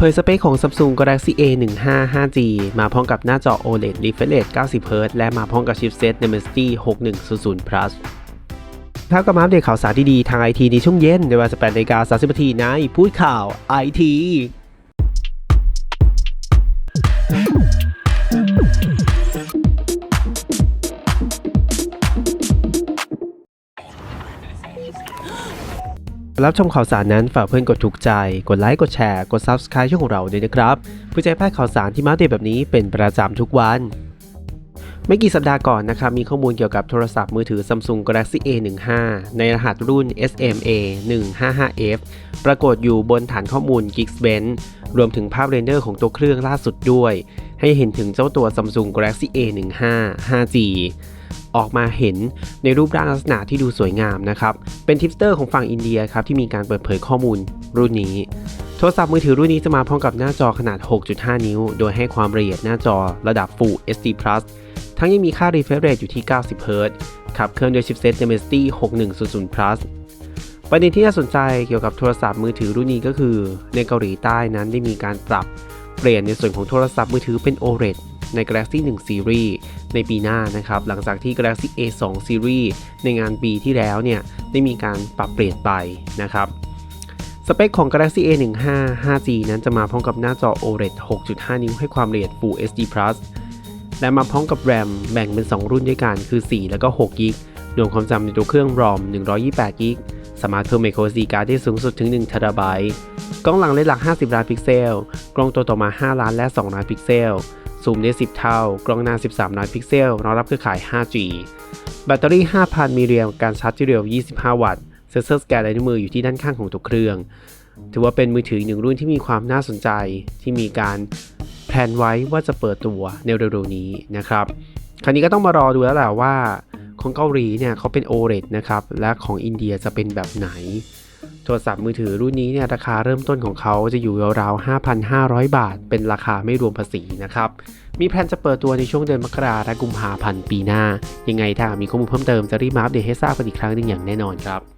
เผยสเปคของ Samsung Galaxy A 1 5 5G มาพร้อมกับหน้าจอ OLED refresh rate 90Hz และมาพร้อมกับชิปเซต Dimensity 6100 Plus ครับก็มาอัปเดตข่าวสารดีๆ ทางไอทีในช่วงเย็นในเวลา18นาฬิกา30นาทีในพูดข่าวไอที รับชมข่าวสารนั้นฝากเพื่อนกดถูกใจ กดไลค์กดแชร์กด Subscribe ช่องของเราด้วยนะครับเพื่อจะให้พลาดข่าวสารที่มาเดตแบบนี้เป็นประจำทุกวันไม่กี่สัปดาห์ก่อนนะครับมีข้อมูลเกี่ยวกับโทรศัพท์มือถือ Samsung Galaxy A15 ในรหัสรุ่น SMA 155F ปรากฏอยู่บนฐานข้อมูล Geekbench รวมถึงภาพเรนเดอร์ของตัวเครื่องล่าสุดด้วย ให้เห็นถึงเจ้าตัว Samsung Galaxy A15 5G ออกมาเห็นในรูปร่างลักษณะที่ดูสวยงามนะครับ เป็นทิปสเตอร์ของฝั่งอินเดียครับที่มีการเปิดเผยข้อมูลรุ่นนี้ โทรศัพท์มือถือรุ่นนี้จะมาพร้อมกับหน้าจอขนาด 6.5 นิ้ว โดยให้ความละเอียดหน้าจอระดับ Full HD Plus ทั้งยังมีค่า refresh rate อยู่ที่ 90 Hz ขับเคลื่อนโดยชิปเซต Dimensity 6100 Plus ประเด็นที่น่าสนใจเกี่ยวกับโทรศัพท์มือถือรุ่นนี้ก็คือ ในเกาหลีใต้นั้นได้มีการปรับเปลี่ยนในส่วนของโทรศัพท์มือถือเป็น OLED ใน Galaxy 1 Series ในปีหน้านะครับ หลังจากที่ Galaxy A2 Series ในงานปีที่แล้วเนี่ยได้มีการปรับเปลี่ยนไปนะครับสเปคของ Galaxy A15 5G นั้นจะมาพร้อมกับหน้าจอ OLED 6.5 นิ้วให้ความละเอียด Full HD Plus และมาพร้อมกับ RAM แบ่งเป็น 2 รุ่นด้วยกันคือ 4 แล้วก็6กิกรวมความจำในตัวเครื่อง ROM 128กิกสามารถเพิ่ม micro SD card ได้สูงสุดถึง 1 t b กล้องหลังเลนส์หลัก 50 ล้านพิกเซล กล้องตัวต่อมา 5 ล้านและ 2 ล้านพิกเซล ซูมได้ 10 เท่า กล้องหน้า 13 ล้านพิกเซลรองรับเครือข่าย 5G แบตเตอรี่ 5,000 มิลลิแอมป์การชาร์จที่เร็ว 25 วัตต์ เซ็นเซอร์สแกนลายนิ้วมืออยู่ที่ด้านข้างของตัวเครื่อง ถือว่าเป็นมือถือหนึ่งรุ่นที่มีความน่าสนใจที่มีการแพลนไว้ว่าจะเปิดตัวในเร็วๆนี้นะครับ คราวนี้ก็ต้องมารอดูแล้วแหละว่าของเกาหลีเนี่ยเขาเป็น OLED นะครับ และของอินเดียจะเป็นแบบไหน ทรศัพท์มือถือรุ่นนี้เนี่ยราคาเริ่มต้นของเขาจะอยู่ราวๆ 5,500 บาท เป็นราคาไม่รวมภาษีนะครับ มีแผนจะเปิดตัวในช่วงเดือนมกราและกุมภาพันธ์ปีหน้า ยังไงถ้ามีข้อมูลเพิ่มเติมจะรีบมาอัปเดตให้ทราบกันอีกครั้งหนึ่งอย่างแน่นอนครับ